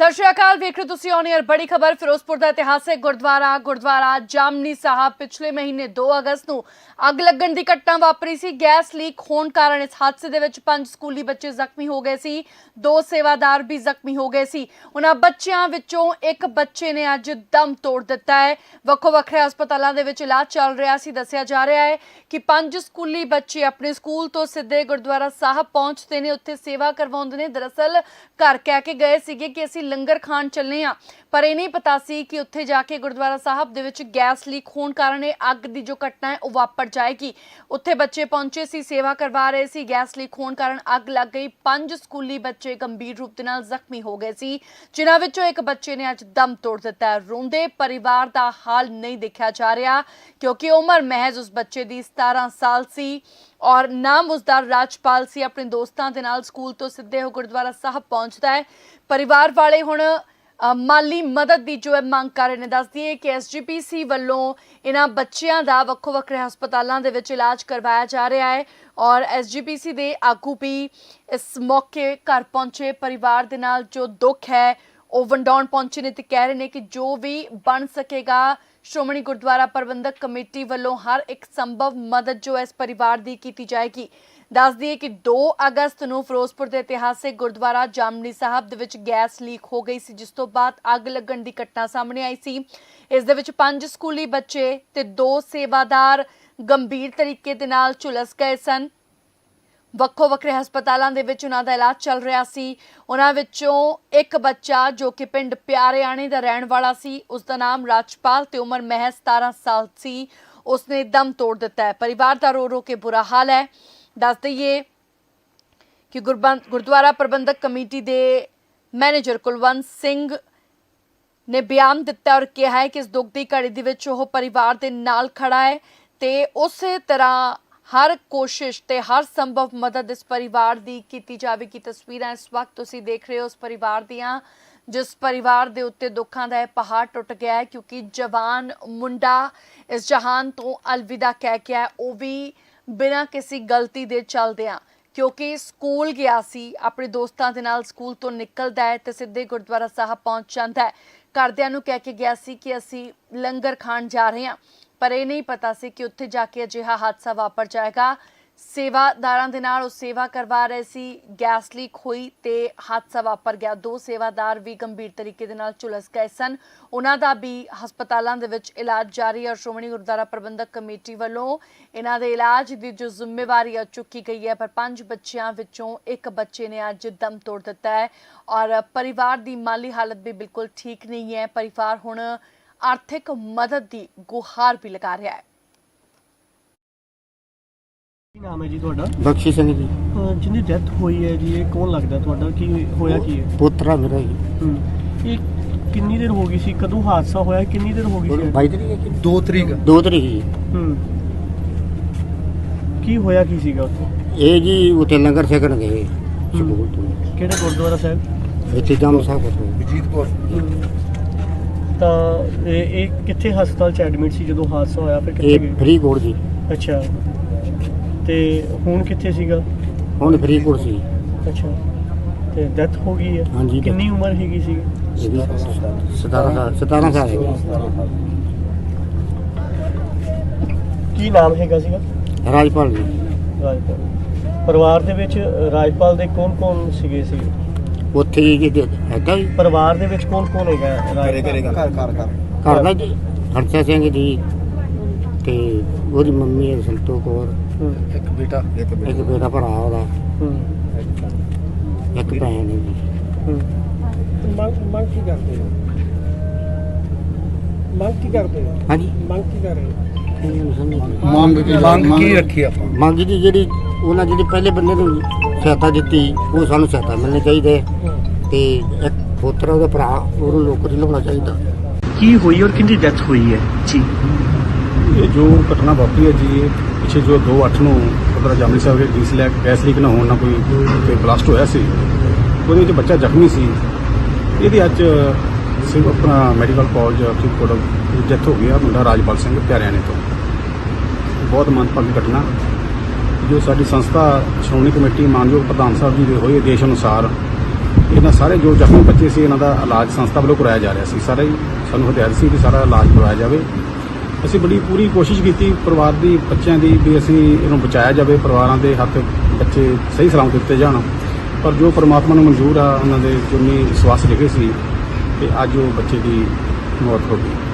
ਸਤਿ ਸ਼੍ਰੀ ਅਕਾਲ, ਵੇਖ ਰਹੇ ਤੁਸੀਂ ਔਨ 에ਅਰ ਬੜੀ ਖਬਰ, ਫਿਰੋਜ਼ਪੁਰ ਦਾ ਇਤਿਹਾਸਿਕ ਗੁਰਦੁਆਰਾ ਗੁਰਦੁਆਰਾ ਜਾਮਨੀ ਸਾਹਿਬ ਪਿਛਲੇ ਮਹੀਨੇ 2 ਅਗਸਤ ਨੂੰ ਅੱਗ ਲੱਗਣ ਦੀ ਘਟਨਾ ਵਾਪਰੀ ਸੀ। ਗੈਸ ਲੀਕ ਹੋਣ ਕਾਰਨ ਇਸ ਹਾਦਸੇ ਦੇ ਵਿੱਚ ਪੰਜ ਸਕੂਲੀ ਬੱਚੇ ਜ਼ਖਮੀ ਹੋ ਗਏ ਸੀ, ਦੋ ਸੇਵਾਦਾਰ ਵੀ ਜ਼ਖਮੀ ਹੋ ਗਏ ਸੀ। ਉਹਨਾਂ ਬੱਚਿਆਂ ਵਿੱਚੋਂ ਇੱਕ ਬੱਚੇ ਨੇ ਅੱਜ ਦਮ ਤੋੜ ਦਿੱਤਾ ਹੈ। ਵੱਖੋ ਵੱਖਰੇ ਹਸਪਤਾਲਾਂ ਦੇ ਵਿੱਚ ਇਲਾਜ ਚੱਲ ਰਿਹਾ ਸੀ। ਦੱਸਿਆ ਜਾ ਰਿਹਾ ਹੈ ਕਿ ਪੰਜ ਸਕੂਲੀ ਬੱਚੇ ਆਪਣੇ ਸਕੂਲ ਤੋਂ ਸਿੱਧੇ ਗੁਰਦੁਆਰਾ ਸਾਹਿਬ ਪਹੁੰਚਦੇ ਨੇ, ਉੱਥੇ ਸੇਵਾ ਕਰਵਾਉਂਦੇ ਨੇ। ਦਰਅਸਲ ਘਰ ਕਹਿ ਕੇ ਗਏ ਸੀਗੇ ਕਿ ਅਸੀਂ ਲੰਗਰ ਖਾਣ ਚੱਲੇ ਆ ਪਰ ਇਹ ਨਹੀਂ ਪਤਾ ਸੀ ਕਿ ਉੱਥੇ ਜਾ ਕੇ ਗੁਰਦੁਆਰਾ ਸਾਹਿਬ ਦੇ ਵਿੱਚ ਗੈਸ ਲੀਕ ਹੋਣ ਕਾਰਨ ਇਹ ਅੱਗ ਦੀ ਜੋ ਘਟਨਾ ਹੈ, ਉਹ ਵਾਪਰ ਜਾਏਗੀ। ਉੱਥੇ ਬੱਚੇ ਪਹੁੰਚੇ ਸੀ, ਸੇਵਾ ਕਰਵਾ ਰਹੇ ਸੀ। ਗੈਸ ਲੀਕ ਹੋਣ ਕਾਰਨ ਅੱਗ ਲੱਗ ਗਈ। ਪੰਜ ਸਕੂਲੀ ਬੱਚੇ ਗੰਭੀਰ ਰੂਪ ਦੇ ਨਾਲ ਜ਼ਖਮੀ ਹੋ ਗਏ ਸੀ, ਜਿਨ੍ਹਾਂ ਵਿੱਚੋਂ ਇੱਕ ਬੱਚੇ ਨੇ ਅੱਜ ਦਮ ਤੋੜ ਦਿੱਤਾ ਰੋਂਦੇ ਪਰਿਵਾਰ ਦਾ ਹਾਲ ਨਹੀਂ ਦੇਖਿਆ ਜਾ ਰਿਹਾ, ਕਿਉਂਕਿ ਉਮਰ ਮਹਿਜ਼ ਉਸ ਬੱਚੇ ਦੀ 17 ਸਾਲ ਸੀ। ਔਰ ਨਾਮ ਉਸਦਾ ਰਾਜਪਾਲ ਸੀ, ਆਪਣੇ ਦੋਸਤਾਂ ਦੇ ਨਾਲ ਸਕੂਲ ਤੋਂ ਸਿੱਧੇ ਹੋ ਗੁਰਦੁਆਰਾ ਸਾਹਿਬ ਪਹੁੰਚਦਾ ਹੈ। ਪਰਿਵਾਰ ਵਾਲੇ ਹੁਣ ਮਾਲੀ ਮਦਦ ਦੀ ਜੋ ਹੈ ਮੰਗ ਕਰ ਰਹੇ ਨੇ ਦੱਸਦੀ ਹੈ ਕਿ ਐਸਜੀਪੀਸੀ ਵੱਲੋਂ ਇਹਨਾਂ ਬੱਚਿਆਂ ਦਾ ਵੱਖੋ ਵੱਖਰੇ ਹਸਪਤਾਲਾਂ ਦੇ ਵਿੱਚ ਇਲਾਜ ਕਰਵਾਇਆ ਜਾ ਰਿਹਾ ਹੈ ਔਰ ਐਸਜੀਪੀਸੀ ਦੇ ਆਗੂ ਵੀ ਇਸ ਮੌਕੇ ਘਰ ਪਹੁੰਚੇ। ਪਰਿਵਾਰ ਦੇ ਨਾਲ ਜੋ ਦੁੱਖ ਹੈ ਉਹ ਵੰਡਾਉਣ ਪਹੁੰਚੇ ਨੇ ਤੇ ਕਹਿ ਰਹੇ ਨੇ ਕਿ ਜੋ ਵੀ ਬਣ ਸਕੇਗਾ, ਸ਼੍ਰੋਮਣੀ ਗੁਰਦੁਆਰਾ ਪ੍ਰਬੰਧਕ ਕਮੇਟੀ ਵੱਲੋਂ ਹਰ ਇੱਕ ਸੰਭਵ ਮਦਦ ਜੋ ਇਸ ਪਰਿਵਾਰ ਦੀ ਕੀਤੀ ਜਾਏਗੀ। ਦੱਸ ਦਈਏ ਕਿ 2 ਅਗਸਤ ਨੂੰ ਫਿਰੋਜ਼ਪੁਰ ਦੇ ਇਤਿਹਾਸਿਕ ਗੁਰਦੁਆਰਾ ਜਾਮਨੀ ਸਾਹਿਬ ਦੇ ਵਿੱਚ ਗੈਸ ਲੀਕ ਹੋ ਗਈ ਸੀ, ਜਿਸ ਤੋਂ ਬਾਅਦ ਅੱਗ ਲੱਗਣ ਦੀ ਘਟਨਾ ਸਾਹਮਣੇ ਆਈ ਸੀ। ਇਸ ਦੇ ਵਿੱਚ ਪੰਜ ਸਕੂਲੀ ਬੱਚੇ ਤੇ ਦੋ ਸੇਵਾਦਾਰ ਗੰਭੀਰ ਤਰੀਕੇ ਦੇ ਨਾਲ ਝੁਲਸ ਗਏ ਸਨ। ਵੱਖੋ ਵੱਖਰੇ ਹਸਪਤਾਲਾਂ ਦੇ ਵਿੱਚ ਉਹਨਾਂ ਦਾ ਇਲਾਜ ਚੱਲ ਰਿਹਾ ਸੀ। ਉਹਨਾਂ ਵਿੱਚੋਂ ਇੱਕ ਬੱਚਾ ਜੋ ਕਿ ਪਿੰਡ ਪਿਆਰਿਆਣੇ ਦਾ ਰਹਿਣ ਵਾਲਾ ਸੀ, ਉਸ ਦਾ ਨਾਮ ਰਾਜਪਾਲ ਤੇ ਉਮਰ ਮਹਿਜ਼ 17 ਸਾਲ ਸੀ। ਉਸਨੇ ਦਮ ਤੋੜ ਦਿੱਤਾ ਹੈ। ਪਰਿਵਾਰ ਦਾ ਰੋ ਰੋ ਕੇ ਬੁਰਾ ਹਾਲ ਹੈ। ਦੱਸ ਦਈਏ ਕਿ ਗੁਰਬੰਦ ਗੁਰਦੁਆਰਾ ਪ੍ਰਬੰਧਕ ਕਮੇਟੀ ਦੇ ਮੈਨੇਜਰ ਕੁਲਵੰਤ ਸਿੰਘ ਨੇ ਬਿਆਨ ਦਿੱਤਾ ਔਰ ਕਿਹਾ ਹੈ ਕਿ ਇਸ ਦੁੱਖ ਦੀ ਘੜੀ ਦੇ ਵਿੱਚ ਉਹ ਪਰਿਵਾਰ ਦੇ ਨਾਲ ਖੜਾ ਹੈ ਤੇ ਉਸੇ ਤਰ੍ਹਾਂ ਹਰ ਕੋਸ਼ਿਸ਼ ਤੇ ਹਰ ਸੰਭਵ ਮਦਦ ਇਸ ਪਰਿਵਾਰ ਦੀ ਕੀਤੀ ਜਾਵੇਗੀ। ਤਸਵੀਰਾਂ ਇਸ ਵਕਤ ਤੁਸੀਂ ਦੇਖ ਰਹੇ ਹੋ ਉਸ ਪਰਿਵਾਰ ਦੀਆਂ, ਜਿਸ ਪਰਿਵਾਰ ਦੇ ਉੱਤੇ ਦੁੱਖਾਂ ਦਾ ਇਹ ਪਹਾੜ ਟੁੱਟ ਗਿਆ ਹੈ, ਕਿਉਂਕਿ ਜਵਾਨ ਮੁੰਡਾ ਇਸ ਜਹਾਨ ਤੋਂ ਅਲਵਿਦਾ ਕਹਿ ਗਿਆ ਉਹ ਵੀ ਬਿਨਾਂ ਕਿਸੇ ਗਲਤੀ ਦੇ ਚੱਲਦਿਆਂ ਕਿਉਂਕਿ ਸਕੂਲ ਗਿਆ ਸੀ, ਆਪਣੇ ਦੋਸਤਾਂ ਦੇ ਨਾਲ ਸਕੂਲ ਤੋਂ ਨਿਕਲਦਾ ਹੈ ਤੇ ਸਿੱਧੇ ਗੁਰਦੁਆਰਾ ਸਾਹਿਬ ਪਹੁੰਚ ਜਾਂਦਾ ਹੈ। ਘਰਦਿਆਂ ਨੂੰ ਕਹਿ ਕੇ ਗਿਆ ਸੀ ਕਿ ਅਸੀਂ ਲੰਗਰ ਖਾਣ ਜਾ ਰਹੇ ਹਾਂ। ਪਰ ਇਹ ਨਹੀਂ ਪਤਾ ਸੀ ਕਿ ਉੱਥੇ ਜਾ ਕੇ ਅਜਿਹਾ ਹਾਦਸਾ ਵਾਪਰ ਜਾਏਗਾ। ਸੇਵਾਦਾਰਾਂ ਦੇ ਨਾਲ ਉਹ ਸੇਵਾ ਕਰਵਾ ਰਹੇ ਸੀ। ਗੈਸ ਲੀਕ ਹੋਈ ਤੇ ਹਾਦਸਾ ਵਾਪਰ ਗਿਆ। ਦੋ ਸੇਵਾਦਾਰ ਵੀ ਗੰਭੀਰ ਤਰੀਕੇ ਦੇ ਨਾਲ ਝੁਲਸ ਗਏ ਸਨ। ਉਹਨਾਂ ਦਾ ਵੀ ਹਸਪਤਾਲਾਂ ਦੇ ਵਿੱਚ ਇਲਾਜ ਜਾਰੀ ਹੈ। ਔਰ ਸ਼੍ਰੋਮਣੀ ਗੁਰਦੁਆਰਾ ਪ੍ਰਬੰਧਕ ਕਮੇਟੀ ਵੱਲੋਂ ਇਹਨਾਂ ਦੇ ਇਲਾਜ ਦੀ ਜੋ ਜ਼ਿੰਮੇਵਾਰੀ ਆ ਚੁੱਕੀ ਗਈ ਹੈ। ਪਰ ਪੰਜ ਬੱਚਿਆਂ ਵਿੱਚੋਂ ਇੱਕ ਬੱਚੇ ਨੇ ਅੱਜ ਦਮ ਤੋੜ ਦਿੱਤਾ ਹੈ ਔਰ ਪਰਿਵਾਰ ਦੀ ਮਾਲੀ ਹਾਲਤ ਵੀ ਬਿਲਕੁਲ ਠੀਕ ਨਹੀਂ ਹੈ। ਪਰਿਵਾਰ ਹੁਣ ਆਰਥਿਕ ਮਦਦ ਦੀ ਗੁਹਾਰ ਵੀ ਲਗਾ ਰਿਹਾ ਹੈ। ਕੀ ਨਾਮ ਹੈ ਜੀ ਤੁਹਾਡਾ? ਬਖਸ਼ੀ ਸਿੰਘ ਜੀ। ਅਹ ਜਿਹਦੀ ਡੈਥ ਹੋਈ ਹੈ ਜੀ ਇਹ ਕੌਣ ਲੱਗਦਾ ਤੁਹਾਡਾ? ਕੀ ਹੋਇਆ ਕੀ ਹੈ? ਪੋਤਰਾ ਮੇਰਾ ਜੀ। ਹੂੰ। ਇਹ ਕਿੰਨੀ ਦੇਰ ਹੋ ਗਈ ਸੀ? ਕਦੋਂ ਹਾਦਸਾ ਹੋਇਆ? ਕਿੰਨੀ ਦੇਰ ਹੋ ਗਈ ਸੀ? 22 ਤਰੀਕ ਹੈ ਕਿ 2 ਤਰੀਕ। 2 ਤਰੀਕ ਜੀ। ਹੂੰ। ਕੀ ਹੋਇਆ ਕੀ ਸੀਗਾ ਉੱਥੇ? ਇਹ ਜੀ ਉੱਥੇ ਲੰਗਰ ਛਕਣ ਗਏ ਸਕੂਲ ਤੋਂ। ਕਿਹੜੇ ਗੁਰਦੁਆਰਾ ਸਾਹਿਬ? ਇੱਥੇ ਜਾਮ ਸਾਹਿਬ ਕੋਲ ਜੀਤਪੁਰ ਤਾਂ ਇਹ ਇਹ ਕਿੱਥੇ ਹਸਪਤਾਲ ਚ ਐਡਮਿਟ ਸੀ ਜਦੋਂ ਹਾਦਸਾ ਹੋਇਆ? ਫਿਰ ਕਿੱਥੇ ਇਹ ਗਏ? ਫਰੀਦਕੋਟ ਜੀ। ਅੱਛਾ। ਤੇ ਹੁਣ ਕਿੱਥੇ ਸੀਗਾ? ਹੁਣ ਫਰੀਦਕੋਟ ਸੀ। ਅੱਛਾ। ਤੇ ਡੈਥ ਹੋ ਗਈ ਹੈ? ਹਾਂਜੀ, death। ਕਿੰਨੀ ਉਮਰ ਹੈਗੀ ਸੀ? ਇਹਦੀ 17 ਸਾਲ 17 ਸਾਲ ਕੀ ਨਾਮ ਹੈਗਾ ਸੀਗਾ? ਰਾਜਪਾਲ ਜੀ। ਰਾਜਪਾਲ। ਪਰਿਵਾਰ ਦੇ ਵਿੱਚ ਰਾਜਪਾਲ ਦੇ ਕੌਣ ਕੌਣ ਸੀਗੇ? ਸੀ ਉੱਥੇ ਜੀ ਜੀ ਹੈਗਾ ਜੀ ਪਰਿਵਾਰ ਦੇ ਵਿੱਚ ਕੌਣ ਕੌਣ ਹੈਗਾ? ਰਾਜਪਾਲ ਕਰੇਗਾ ਘਰ ਘਰ ਘਰ। ਘਰ ਦਾ ਜੀ ਹਰਸ਼ਾ ਸਿੰਘ ਜੀ ਤੇ ਉਹਦੀ ਮੰਮੀ ਹੈ ਸੰਤੋ ਕੌਰ। ਹੂੰ, ਇੱਕ ਬੇਟਾ। ਇੱਕ ਇੱਕ ਬੇਟਾ ਭਰਾ ਉਹਦਾ। ਹੂੰ, ਇੱਕ ਭੈਣ ਹੈ ਜੀ। ਹੂੰ। ਮੰਗ ਮੰਗ ਕੀ ਕਰਦੇ ਹੋ? ਮੰਗ ਕੀ ਕਰਦੇ ਹੋ? ਹਾਂਜੀ। ਮੰਗ ਕੀ ਕਰ ਰਹੇ ਹੋ। ਮੰਗ ਕੀ ਮੰਗ ਕੀ ਰੱਖੀ ਆਪਾਂ? ਮੰਗ ਦੀ ਜਿਹੜੀ ਉਹਨਾਂ ਜਿਹੜੀ ਪਹਿਲੇ ਬੰਦੇ ਨੂੰ ਸਹਾਇਤਾ ਦਿੱਤੀ ਉਹ ਸਾਨੂੰ ਸਹਾਇਤਾ ਮਿਲਣੀ ਚਾਹੀਦੀ ਹੈ ਤੇ ਇੱਕ ਪੋਤਰਾ ਉਹਦਾ ਭਰਾ ਉਹਨੂੰ ਨੌਕਰੀ ਲਾਉਣਾ ਚਾਹੀਦਾ। ਕੀ ਹੋਈ ਔਰ ਕਿੰਦੀ ਡੈਥ ਹੋਈ ਹੈ? ਜੀ। ਇਹ ਜੋ ਘਟਨਾ ਵਾਪਰੀ ਹੈ ਜੀ ਇਹ ਪਿੱਛੇ ਜੋ 2/8 ਨੂੰ ਉਧਰ ਜਾਮਨੀ ਸਾਹਿਬ ਦੇ ਗੈਸ ਲੈਕ ਗੈਸ ਲੀਕ ਨਾ ਹੋਣ ਨਾਲ ਕੋਈ ਕੋਈ ਬਲਾਸਟ ਹੋਇਆ ਸੀ। ਉਹਦੇ ਵਿੱਚ ਬੱਚਾ ਜ਼ਖਮੀ ਸੀ। ਇਹਦੀ ਅੱਜ ਸਿਵ ਆਪਣਾ ਮੈਡੀਕਲ ਕਾਲਜ ਫਰੀਦਕੋਟ ਡੈਥ ਹੋ ਗਈ ਆ ਮੁੰਡਾ ਰਾਜਪਾਲ ਸਿੰਘ ਪਿਆਰਿਆਣੇ ਤੋਂ। ਬਹੁਤ ਮੰਦਭਾਗੀ ਘਟਨਾ। ਜੋ ਸਾਡੀ ਸੰਸਥਾ ਸ਼੍ਰੋਮਣੀ ਕਮੇਟੀ ਮਾਨਯੋਗ ਪ੍ਰਧਾਨ ਸਾਹਿਬ ਜੀ ਦੇ ਹੋਏ ਆਦੇਸ਼ ਅਨੁਸਾਰ ਇਹਨਾਂ ਸਾਰੇ ਜੋ ਜ਼ਖਮੀ ਬੱਚੇ ਸੀ, ਇਹਨਾਂ ਦਾ ਇਲਾਜ ਸੰਸਥਾ ਵੱਲੋਂ ਕਰਾਇਆ ਜਾ ਰਿਹਾ ਸੀ। ਸਾਰਾ ਹੀ ਸਾਨੂੰ ਹਦਾਇਤ ਸੀ ਕਿ ਸਾਰਾ ਇਲਾਜ ਕਰਵਾਇਆ ਜਾਵੇ। ਅਸੀਂ ਬੜੀ ਪੂਰੀ ਕੋਸ਼ਿਸ਼ ਕੀਤੀ ਪਰਿਵਾਰ ਦੀ, ਬੱਚਿਆਂ ਦੀ ਵੀ ਅਸੀਂ ਇਹਨੂੰ ਬਚਾਇਆ ਜਾਵੇ, ਪਰਿਵਾਰਾਂ ਦੇ ਹੱਥ ਬੱਚੇ ਸਹੀ ਸਲਾਮਤ ਦਿੱਤੇ ਜਾਣ। ਪਰ ਜੋ ਪਰਮਾਤਮਾ ਨੂੰ ਮਨਜ਼ੂਰ ਆ, ਉਹਨਾਂ ਦੇ ਜੋ ਵੀ ਸਵਾਸ ਲਿਖੇ ਸੀ ਤੇ ਅੱਜ ਉਹ ਬੱਚੇ ਦੀ ਮੌਤ ਹੋ ਗਈ।